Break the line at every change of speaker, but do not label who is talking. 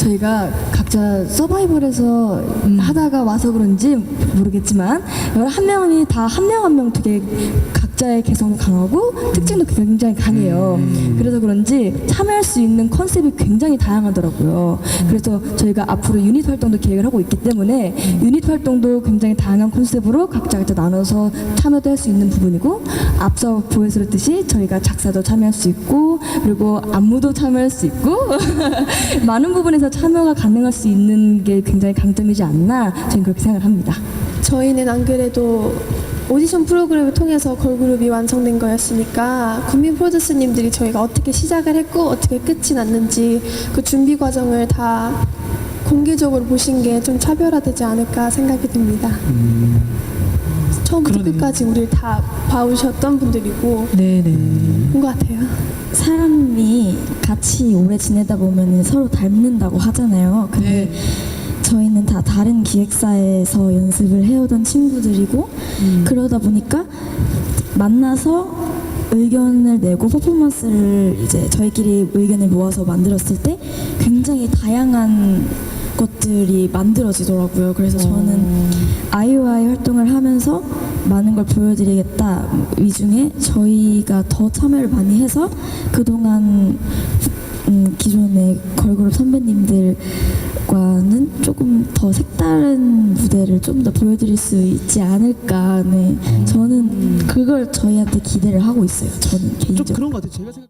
저희가 각자 서바이벌에서 하다가 와서 그런지 모르겠지만 한 명이 다 한 명 한 명 되게 각자의 개성도 강하고 특징도 굉장히 강해요. 그래서 그런지 참여할 수 있는 컨셉이 굉장히 다양하더라고요. 그래서 저희가 앞으로 유닛 활동도 계획을 하고 있기 때문에 유닛 활동도 굉장히 다양한 컨셉으로 각자 각자 나눠서 참여도 할 수 있는 부분이고 앞서 보여드렸듯이 저희가 작사도 참여할 수 있고 그리고 안무도 참여할 수 있고 많은 부분에서 참여가 가능할 수 있는 게 굉장히 강점이지 않나 저는 그렇게 생각을 합니다.
저희는 안 그래도 오디션 프로그램을 통해서 걸그룹이 완성된 거였으니까 국민 프로듀스님들이 저희가 어떻게 시작을 했고 어떻게 끝이 났는지 그 준비 과정을 다 공개적으로 보신 게 좀 차별화되지 않을까 생각이 듭니다. 처음부터
그러네요.
끝까지 우리를 다 봐오셨던 분들이고
네네.
그런 것 같아요.
사람이 같이 오래 지내다 보면 서로 닮는다고 하잖아요. 근데
네.
저희는 다 다른 기획사에서 연습을 해오던 친구들이고 그러다 보니까 만나서 의견을 내고 퍼포먼스를 이제 저희끼리 의견을 모아서 만들었을 때 굉장히 다양한 것들이 만들어지더라고요. 그래서 저는 아이오아이 활동을 하면서 많은 걸 보여드리겠다. 이 중에 저희가 더 참여를 많이 해서 그동안 음, 기존의 걸그룹 선배님들과는 조금 더 색다른 무대를 좀 더 보여드릴 수 있지 않을까. 네. 저는 그걸 저희한테 기대를 하고 있어요. 저는
좀
개인적으로.
그런 것 같아요. 제가 생각.